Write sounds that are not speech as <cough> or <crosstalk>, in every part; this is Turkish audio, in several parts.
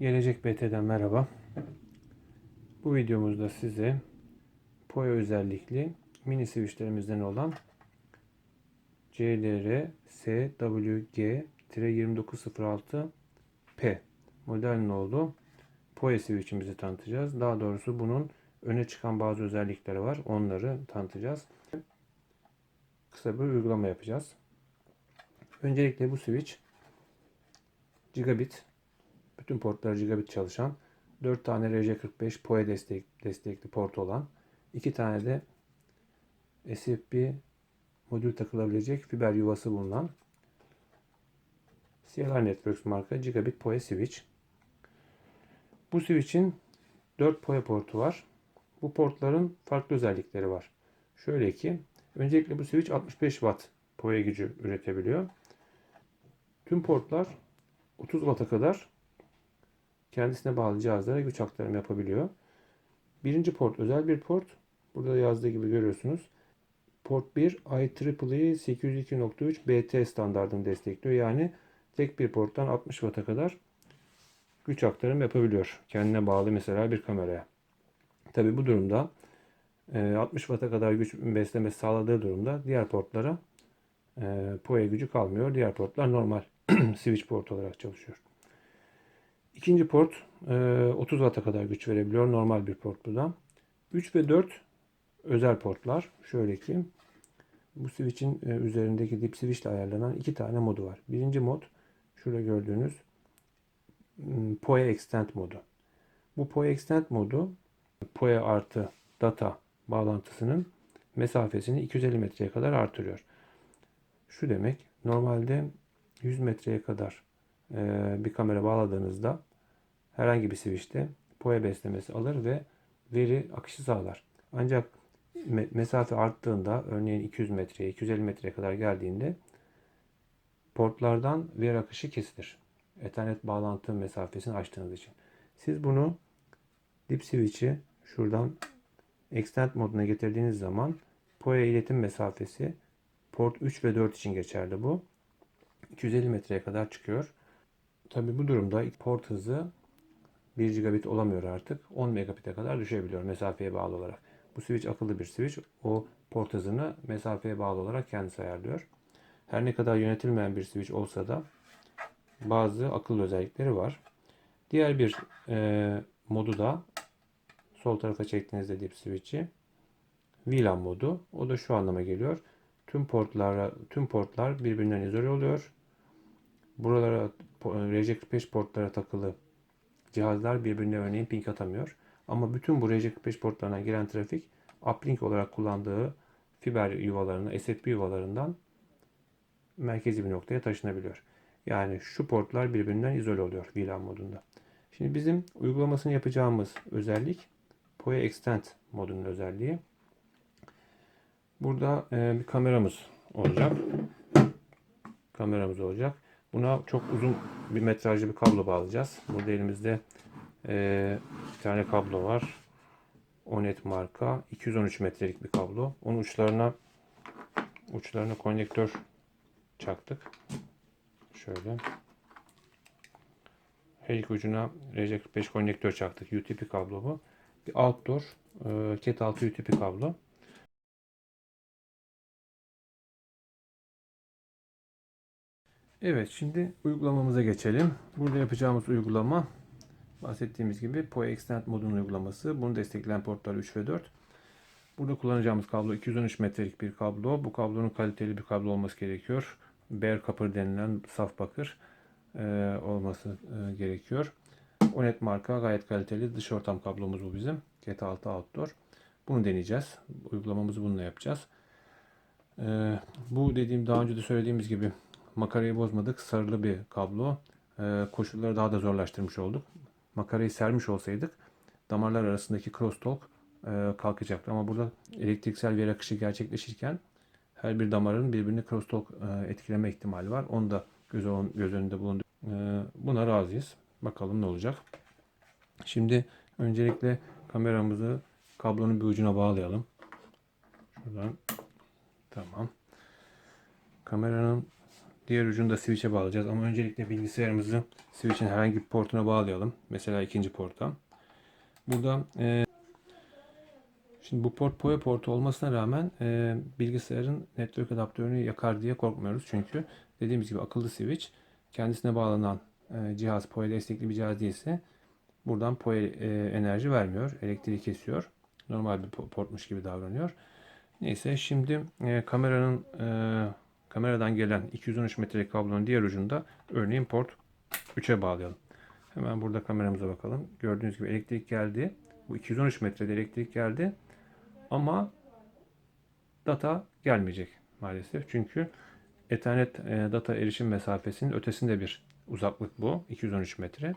Gelecek BT'den merhaba. Bu videomuzda size POE özellikli mini switchlerimizden olan CLR SWG-2906P model nolu POE switch'imizi tanıtacağız. Daha doğrusu bunun öne çıkan bazı özellikleri var. Onları tanıtacağız. Kısa bir uygulama yapacağız. Öncelikle bu switch gigabit bütün portları gigabit çalışan 4 tane RJ45 PoE destek, destekli port olan 2 tane de SFP modül takılabilecek fiber yuvası bulunan CLR Networks marka gigabit PoE switch. Bu switch'in 4 PoE portu var. Bu portların farklı özellikleri var. Şöyle ki öncelikle bu switch 65 watt PoE gücü üretebiliyor. Tüm portlar 30 Watt'a kadar kendisine bağlı cihazlara güç aktarımı yapabiliyor. Birinci port özel bir port. Burada yazdığı gibi görüyorsunuz. Port 1 IEEE 802.3 BT standartını destekliyor. Yani tek bir porttan 60 Watt'a kadar güç aktarım yapabiliyor. Kendine bağlı mesela bir kameraya. Tabi bu durumda 60 Watt'a kadar güç beslemesi sağladığı durumda diğer portlara PoE gücü kalmıyor. Diğer portlar normal <clears throat> switch port olarak çalışıyor. İkinci port 30 Watt'a kadar güç verebiliyor. Normal bir port bu da. 3 ve 4 özel portlar. Şöyle ki bu switch'in üzerindeki dip switch ile ayarlanan iki tane modu var. Birinci mod şurada gördüğünüz PoE Extend modu. Bu PoE Extend modu PoE artı data bağlantısının mesafesini 250 metreye kadar artırıyor. Şu demek normalde 100 metreye kadar bir kamera bağladığınızda herhangi bir switch'te PoE beslemesi alır ve veri akışı sağlar. Ancak mesafe arttığında örneğin 200 metreye 250 metreye kadar geldiğinde portlardan veri akışı kesilir. Ethernet bağlantı mesafesini açtığınız için. Siz bunu dip switch'i şuradan extend moduna getirdiğiniz zaman PoE iletim mesafesi port 3 ve 4 için geçerli bu. 250 metreye kadar çıkıyor. Tabi bu durumda port hızı 1 gigabit olamıyor artık. 10 megabit'e kadar düşebiliyor mesafeye bağlı olarak. Bu switch akıllı bir switch. O port hızını mesafeye bağlı olarak kendisi ayarlıyor. Her ne kadar yönetilmeyen bir switch olsa da bazı akıllı özellikleri var. Diğer bir e, modu da sol tarafa çektiğinizde dip switch'i VLAN modu. O da şu anlama geliyor. Tüm portlara tüm portlar birbirinden izole oluyor. Buralara RJ45 portlara takılı cihazlar birbirine örneğin ping atamıyor. Ama bütün bu RJ45 portlarına giren trafik uplink olarak kullandığı fiber yuvalarına, SFP yuvalarından merkezi bir noktaya taşınabiliyor. Yani şu portlar birbirinden izole oluyor VLAN modunda. Şimdi bizim uygulamasını yapacağımız özellik PoE Extend modunun özelliği. Burada bir kameramız olacak. Kameramız olacak. Buna çok uzun bir metrajlı bir kablo bağlayacağız. Burada elimizde e, bir tane kablo var. Onet marka. 213 metrelik bir kablo. Onun uçlarına uçlarına konnektör çaktık. Şöyle. Her iki ucuna RJ45 konnektör çaktık. UTP kablo bu. Bir outdoor e, cat altı UTP kablo. Evet şimdi uygulamamıza geçelim. Burada yapacağımız uygulama bahsettiğimiz gibi PoE Extend modunun uygulaması. Bunu destekleyen portlar 3 ve 4. Burada kullanacağımız kablo 213 metrelik bir kablo. Bu kablonun kaliteli bir kablo olması gerekiyor. Bare copper denilen saf bakır e, olması e, gerekiyor. Onet marka gayet kaliteli dış ortam kablomuz bu bizim. Cat 6 outdoor. Bunu deneyeceğiz. Uygulamamızı bununla yapacağız. E, bu dediğim daha önce de söylediğimiz gibi makarayı bozmadık. Sarılı bir kablo. E, koşulları daha da zorlaştırmış olduk. Makarayı sermiş olsaydık damarlar arasındaki crosstalk e, kalkacaktı. Ama burada elektriksel veri akışı gerçekleşirken her bir damarın birbirini crosstalk e, etkileme ihtimali var. Onu da göz, göz önünde bulundu. E, buna razıyız. Bakalım ne olacak. Şimdi öncelikle kameramızı kablonun bir ucuna bağlayalım. Şuradan. Tamam. Kameranın diğer ucunu da switch'e bağlayacağız. Ama öncelikle bilgisayarımızı switch'in herhangi bir portuna bağlayalım. Mesela ikinci porta. Burada e, şimdi bu port PoE portu olmasına rağmen e, bilgisayarın network adaptörünü yakar diye korkmuyoruz. Çünkü dediğimiz gibi akıllı switch kendisine bağlanan e, cihaz PoE destekli bir cihaz değilse buradan PoE e, enerji vermiyor. Elektriği kesiyor. Normal bir po- portmuş gibi davranıyor. Neyse şimdi e, kameranın e, kameradan gelen 213 metrelik kablonun diğer ucunda örneğin port 3'e bağlayalım. Hemen burada kameramıza bakalım. Gördüğünüz gibi elektrik geldi. Bu 213 metrede elektrik geldi. Ama data gelmeyecek maalesef. Çünkü Ethernet e, data erişim mesafesinin ötesinde bir uzaklık bu. 213 metre.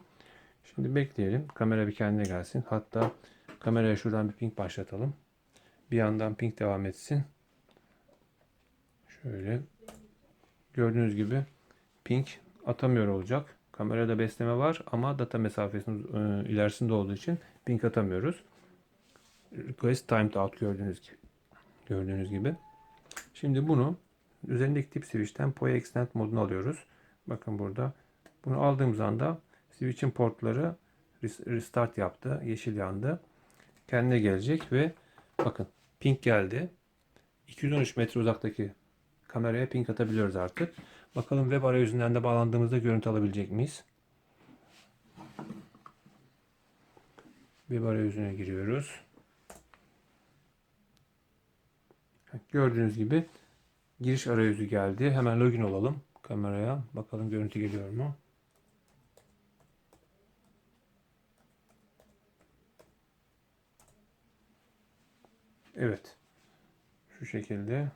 Şimdi bekleyelim. Kamera bir kendine gelsin. Hatta kameraya şuradan bir ping başlatalım. Bir yandan ping devam etsin. Şöyle. Gördüğünüz gibi ping atamıyor olacak. Kamerada besleme var ama data mesafesinin e, ilerisinde olduğu için ping atamıyoruz. Request timed out gördüğünüz gibi. Gördüğünüz gibi. Şimdi bunu üzerindeki tip switch'ten PoE extend modunu alıyoruz. Bakın burada. Bunu aldığımız anda switch'in portları res- restart yaptı. Yeşil yandı. Kendine gelecek ve bakın ping geldi. 213 metre uzaktaki kameraya ping atabiliyoruz artık. Bakalım web arayüzünden de bağlandığımızda görüntü alabilecek miyiz? Web arayüzüne giriyoruz. Gördüğünüz gibi giriş arayüzü geldi. Hemen login olalım kameraya. Bakalım görüntü geliyor mu? Evet. Şu şekilde.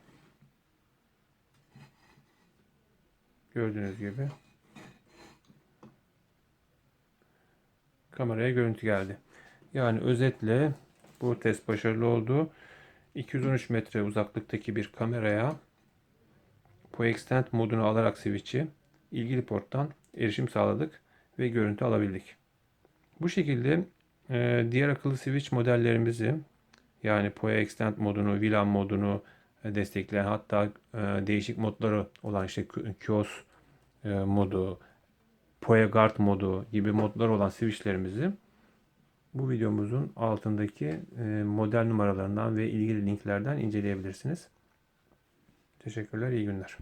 Gördüğünüz gibi. Kameraya görüntü geldi. Yani özetle bu test başarılı oldu. 213 metre uzaklıktaki bir kameraya PoeXtend modunu alarak switch'i ilgili porttan erişim sağladık ve görüntü alabildik. Bu şekilde e, diğer akıllı switch modellerimizi yani PoeXtend modunu, VLAN modunu destekleyen hatta e, değişik modları olan işte QoS e, modu, PoeGuard modu gibi modlar olan switchlerimizi bu videomuzun altındaki e, model numaralarından ve ilgili linklerden inceleyebilirsiniz. Teşekkürler, iyi günler.